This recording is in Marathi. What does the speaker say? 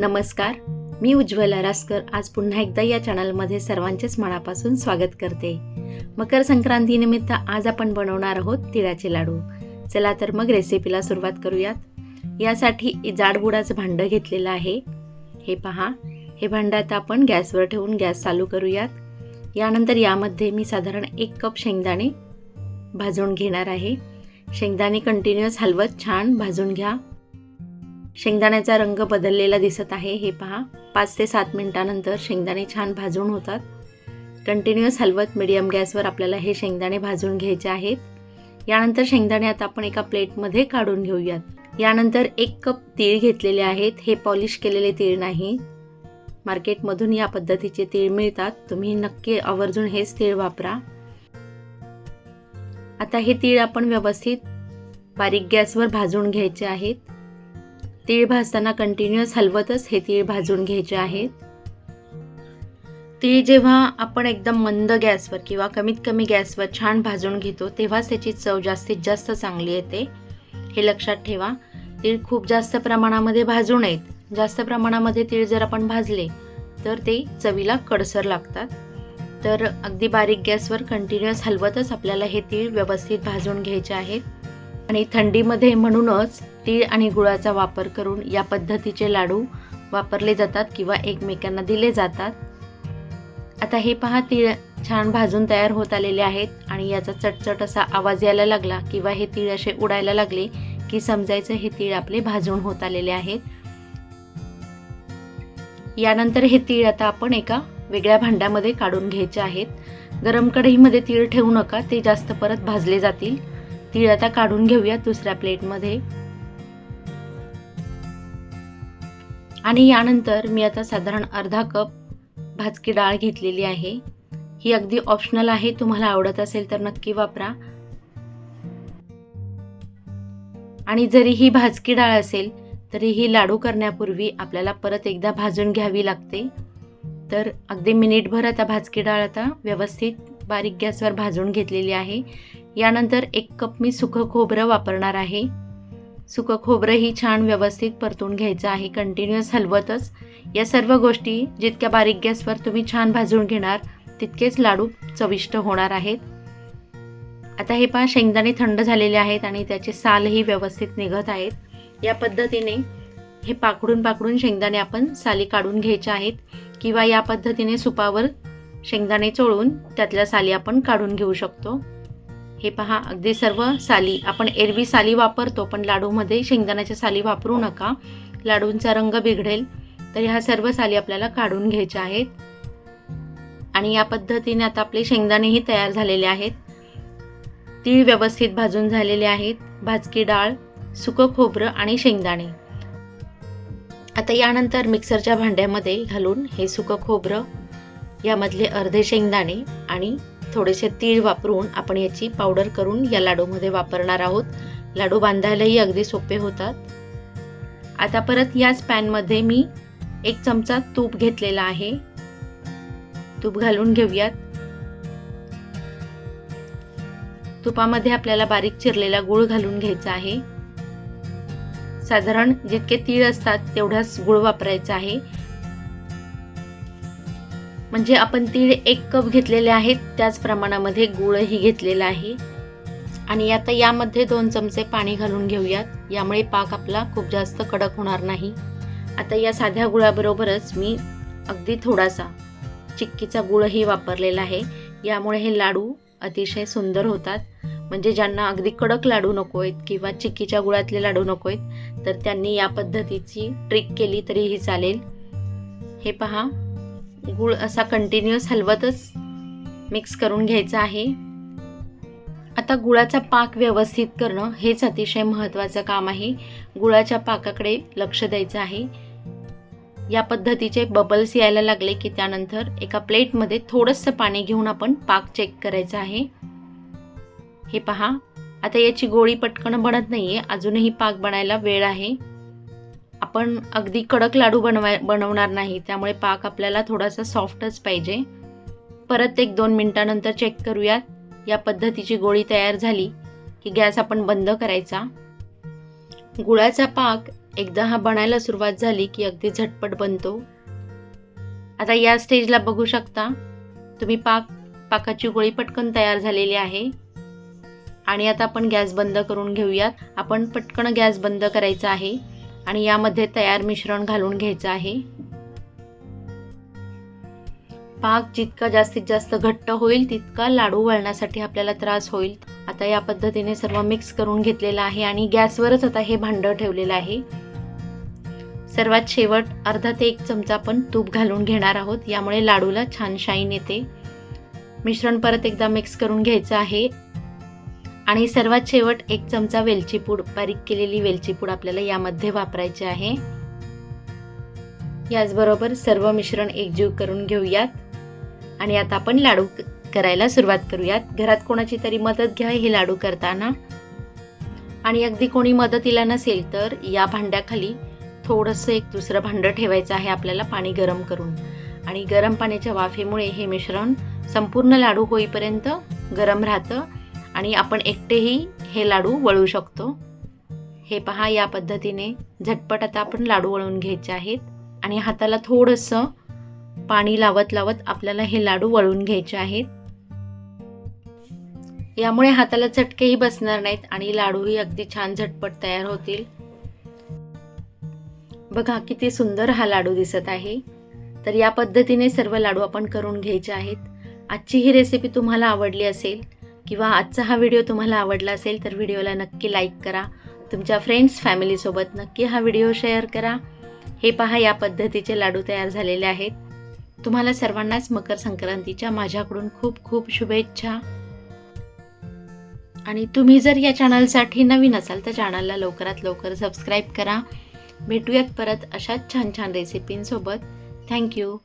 नमस्कार मी उज्ज्वला रासकर आज पुन्हा एकदा या चॅनलमध्ये सर्वांचेच मनापासून स्वागत करते. मकर संक्रांतीनिमित्त आज आपण बनवणार आहोत तिळाचे लाडू. चला तर मग रेसिपीला सुरुवात करूयात. यासाठी जाडबुडाचं भांडं घेतलेलं आहे. हे पहा हे भांडं आता आपण गॅसवर ठेवून गॅस चालू करूयात. यानंतर यामध्ये मी साधारण एक कप शेंगदाणे भाजून घेणार आहे. शेंगदाणे कंटिन्युअस हलवत छान भाजून घ्या. शेंगदाण्याचा रंग बदललेला दिसत आहे. हे पहा. पाच ते सात मिनिटानंतर शेंगदाणे छान भाजून होतात. कंटिन्युअस हलवत मिडियम गॅसवर आपल्याला हे शेंगदाणे भाजून घ्यायचे आहेत. यानंतर शेंगदाणे आता आपण एका प्लेटमध्ये काढून घेऊयात. यानंतर एक कप तीळ घेतलेले आहेत. हे पॉलिश केलेले तीळ नाही. मार्केटमधून या पद्धतीचे तीळ मिळतात. तुम्ही नक्की आवर्जून हेच तीळ वापरा. आता हे तीळ आपण व्यवस्थित बारीक गॅसवर भाजून घ्यायचे आहेत. तीळ भाजताना कंटिन्युअस हलवतच हे तीळ भाजून घ्यायचे आहेत तीळ जेव्हा आपण एकदम मंद गॅसवर किंवा कमीत कमी गॅसवर छान भाजून घेतो तेव्हाच त्याची चव जास्तीत जास्त चांगली येते. हे लक्षात ठेवा तीळ खूप जास्त प्रमाणामध्ये भाजू नयेत जास्त प्रमाणामध्ये तीळ जर आपण भाजले तर ते चवीला कडसर लागतात. तर अगदी बारीक गॅसवर कंटिन्युअस हलवतच आपल्याला हे तीळ व्यवस्थित भाजून घ्यायचे आहेत. आणि थंडीमध्ये म्हणूनच तीळ आणि गुळाचा वापर करून या पद्धतीचे लाडू वापरले जातात किंवा एकमेकांना दिले जातात. आता हे पहा तीळ छान भाजून तयार होत आलेले आहेत आणि याचा चटचट असा आवाज यायला लागला किंवा हे तीळ असे उडायला लागले की समजायचं हे तीळ आपले भाजून होत आलेले आहेत. यानंतर हे तीळ आता आपण एका वेगळ्या भांड्यामध्ये काढून घ्यायचे आहेत. गरम कढईमध्ये तीळ ठेवू नका ते जास्त परत भाजले जातील. तीळ आता काढून घेऊया दुसऱ्या प्लेटमध्ये. आणि यानंतर मी आता साधारण अर्धा कप भाजकी डाळ घेतलेली आहे. ही अगदी ऑप्शनल आहे तुम्हाला आवडत असेल तर नक्की वापरा. आणि जरी ही भाजकी डाळ असेल तरी ही लाडू करण्यापूर्वी आपल्याला परत एकदा भाजून घ्यावी लागते. तर अगदी मिनिटभर आता भाजकी डाळ आता व्यवस्थित बारीक गॅसवर भाजून घेतलेली आहे. यानंतर एक कप मी सुकं खोबरं वापरणार आहे. सुकं खोबरंही छान व्यवस्थित परतून घ्यायचं आहे कंटिन्युअस हलवतच. या सर्व गोष्टी जितक्या बारीक गॅसवर तुम्ही छान भाजून घेणार तितकेच लाडू चविष्ट होणार आहेत. आता हे पहा शेंगदाणे थंड झालेले आहेत आणि त्याचे सालही व्यवस्थित निघत आहेत. या पद्धतीने हे पाकडून पाकडून शेंगदाणे आपण साली काढून घ्यायचे आहेत किंवा या पद्धतीने सुपावर शेंगदाणे चोळून त्यातल्या साली आपण काढून घेऊ शकतो. हे पहा अगदी सर्व साली. आपण एरवी साली वापरतो पण लाडूमध्ये शेंगदाण्याच्या साली वापरू नका. लाडूंचा रंग बिघडेल तर ह्या सर्व साली आपल्याला काढून घ्यायच्या आहेत. आणि या पद्धतीने आता आपले शेंगदाणेही तयार झालेले आहेत. तीळ व्यवस्थित भाजून झालेले आहेत. भाजकी डाळ सुकं खोबरं आणि शेंगदाणे. आता यानंतर मिक्सरच्या भांड्यामध्ये घालून हे सुकं खोबरं यामधले अर्धे शेंगदाणे आणि थोडेसे तीळ वापरून आपण याची पावडर करून या लाडूमध्ये वापरणार आहोत. लाडू बांधायलाही अगदी सोपे होतात. आता परत याच पॅनमध्ये मी एक चमचा तूप घेतलेला आहे. तूप घालून घेऊयात. तुपामध्ये आपल्याला बारीक चिरलेला गूळ घालून घ्यायचा आहे. साधारण जितके तीळ असतात तेवढाच गुळ वापरायचा आहे. म्हणजे आपण तीळ एक कप घेतलेले आहेत त्याच प्रमाणामध्ये गुळही घेतलेला आहे. आणि आता यामध्ये दोन चमचे पाणी घालून घेऊयात. यामुळे पाक आपला खूप जास्त कडक होणार नाही. आता या साध्या गुळाबरोबरच मी अगदी थोडासा चिक्कीचा गुळही वापरलेला आहे. यामुळे हे लाडू अतिशय सुंदर होतात. म्हणजे ज्यांना अगदी कडक लाडू नको आहेत किंवा चिक्कीच्या गुळातले लाडू नको आहेत तर त्यांनी या पद्धतीची ट्रिक केली तरीही चालेल. हे पहा. गुळ असा कंटिन्युअस हलवतच मिक्स करून घ्यायचा आहे. आता गुळाचा पाक व्यवस्थित करणं हेच अतिशय महत्त्वाचं काम आहे. गुळाच्या पाकाकडे लक्ष द्यायचं आहे. या पद्धतीचे बबल्स यायला लागले की त्यानंतर एका प्लेटमध्ये थोडंसं पाणी घेऊन आपण पाक चेक करायचा आहे. हे पहा आता याची गोळी पटकन बनत नाही आहे अजूनही पाक बनायला वेळ आहे. आपण अगदी कडक लाडू बनवाय बनवणार नाही. त्यामुळे पाक आपल्याला थोडासा सॉफ्टच पाहिजे. परत एक दोन मिनटानंतर चेक करूयात. या पद्धतीची गोळी तयार झाली की गॅस आपण बंद करायचा. गुळाचा पाक एकदा हा बनायला सुरुवात झाली की अगदी झटपट बनतो. आता या स्टेजला बघू शकता. तुम्ही पाक पाकाची गोळी पटकन तयार झालेली आहे. आणि आता आपण गॅस बंद करून घेऊयात. आपण पटकन गॅस बंद करायचा आहे. आणि यामध्ये तयार मिश्रण घालून घ्यायचं आहे. पाक जितका जास्तीत जास्त घट्ट होईल तितका लाडू वळण्यासाठी आपल्याला त्रास होईल. आता या पद्धतीने सर्व मिक्स करून घेतलेलं आहे आणि गॅसवरच आता हे भांडं ठेवलेलं आहे. सर्वात शेवट अर्धा ते एक चमचा आपण तूप घालून घेणार आहोत यामुळे लाडूला छान शाईन येते. मिश्रण परत एकदा मिक्स करून घ्यायचं आहे. आणि सर्वात शेवट एक चमचा वेलची पूड बारीक केलेली वेलची पूड आपल्याला यामध्ये वापरायची आहे. याचबरोबर सर्व मिश्रण एकजीव करून घेऊयात. आणि आता आपण लाडू करायला सुरुवात करूयात. घरात कोणाची तरी मदत घ्या हे लाडू करताना. आणि अगदी कोणी मदतीला नसेल तर या भांड्याखाली थोडंसं एक दुसरं भांडं ठेवायचं आहे आपल्याला पाणी गरम करून. आणि गरम पाण्याच्या वाफेमुळे हे मिश्रण संपूर्ण लाडू होईपर्यंत गरम राहतं. आणि आपण एकटेही हे लाडू वळू शकतो. हे पहा या पद्धतीने झटपट आता आपण लाडू वळून घ्यायचे आहेत आणि हाताला थोडंसं पाणी लावत लावत आपल्याला हे लाडू वळून घ्यायचे आहेत. यामुळे हाताला चटकेही बसणार नाहीत आणि लाडूही अगदी छान झटपट तयार होतील. बघा किती सुंदर हा लाडू दिसत आहे. तर या पद्धतीने सर्व लाडू आपण करून घ्यायचे आहेत. आजची ही रेसिपी तुम्हाला आवडली असेल किंवा आजचा हा व्हिडिओ तुम्हाला आवडला असेल तर व्हिडिओला नक्की लाईक करा. तुमच्या फ्रेंड्स फॅमिलीसोबत नक्की हा व्हिडिओ शेअर करा. हे पहा या पद्धतीचे लाडू तयार झालेले आहेत. तुम्हाला सर्वांनाच मकर संक्रांतीच्या माझ्याकडून खूप खूप शुभेच्छा. आणि तुम्ही जर या चॅनलसाठी नवीन असाल तर चॅनलला लवकरात लवकर सबस्क्राईब करा. भेटूयात परत अशाच छान छान रेसिपींसोबत थँक्यू